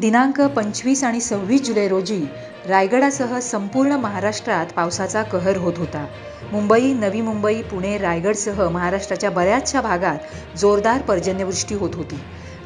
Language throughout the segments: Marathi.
दिनांक पंचवीस आणि सव्वीस जुलै रोजी रायगडासह संपूर्ण महाराष्ट्रात पावसाचा कहर होत होता. मुंबई नवी मुंबई पुणे रायगडसह महाराष्ट्राच्या बऱ्याचशा भागात जोरदार पर्जन्यवृष्टी होत होती.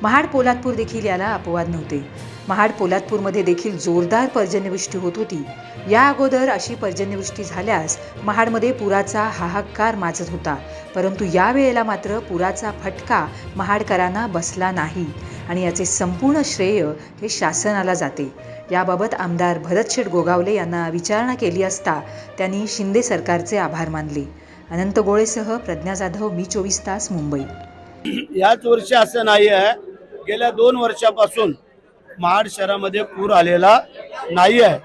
महाड पोलादपूर देखील याला अपवाद नव्हते. महाड पोलादपूरमध्ये देखील जोरदार पर्जन्यवृष्टी होत होती. या अगोदर अशी पर्जन्यवृष्टी झाल्यास महाडमध्ये पुराचा हाहाकार माजत होता. परंतु यावेळेला मात्र पुराचा फटका महाडकरांना बसला नाही आणि याचे संपूर्ण श्रेय हे शासनाला जाते. याबाबत आमदार भरतशेठ गोगावले यांना विचारणा केली असता त्यांनी शिंदे सरकारचे आभार मानले. अनंत गोळेसह प्रज्ञा जाधव मी चोवीस तास मुंबई. याच वर्षी असं नाही आहे. गेल्या दोन वर्षापासून महाड शहरामध्ये पूर आलेला नाही आहे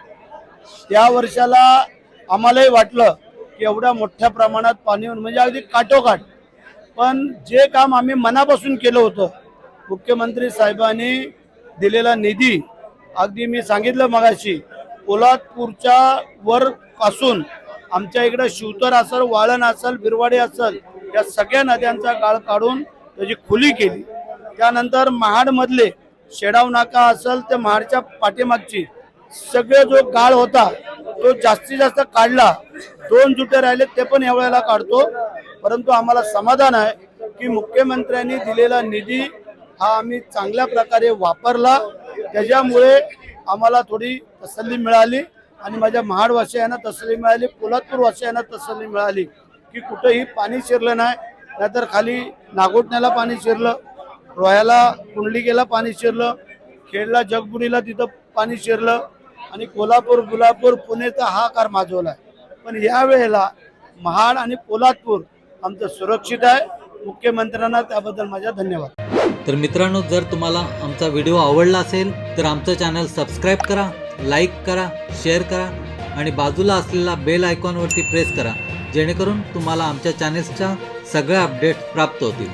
त्या वर्षाला आम्हालाही वाटलं की एवढ्या मोठ्या प्रमाणात पाणी म्हणजे अगदी काठोकाठ. पण जे काम आम्ही मनापासून केलं होतं मुख्यमंत्री साहेबांनी दिलेला निधी अगदी मी सांगितलं मगाशी पोलादपूरच्या वर पासून आमच्या इकडं शिवतर असल वाळण असेल बिरवाडी असल या सगळ्या नद्यांचा गाळ काढून त्याची खुली केली. त्यानंतर महाडमधले शेडाव नाका असेल ते महाडच्या पाठीमागची सगळे जो गाळ होता तो जास्तीत जास्त काढला. दोन जुटे राहिले ते पण एवढ्याला काढतो. परंतु आम्हाला समाधान आहे की मुख्यमंत्र्यांनी दिलेला निधी हा आम्ही चांगल्या प्रकारे वापरला. त्याच्यामुळे आम्हाला थोडी तसल्ली मिळाली आणि माझ्या महाडवासियांना तसल्ली मिळाली पोलादपूरवासियांना तसल्ली मिळाली की कुठंही पाणी शिरलं नाही. नाहीतर खाली नागोटण्याला पाणी शिरलं. रोह्याला कुंडलिकेला पाणी शिरलं. खेडला जगबुडीला तिथं पाणी शिरलं. आणि कोल्हापूर गुलापूर पुणेचा हा कार माजवला आहे. पण यावेळेला महाड आणि पोलादपूर आमचं सुरक्षित आहे. मुख्यमंत्र्यांना त्याबद्दल माझ्या धन्यवाद. तर मित्रांनो जर तुम्हाला आमचा व्हिडिओ आवडला असेल तर आमचं चॅनल सबस्क्राईब करा लाईक करा शेअर करा आणि बाजूला असलेला बेल आयकॉनवरती प्रेस करा जेणेकरून तुम्हाला आमच्या चॅनेल्सच्या सगळ्या अपडेट्स प्राप्त होतील.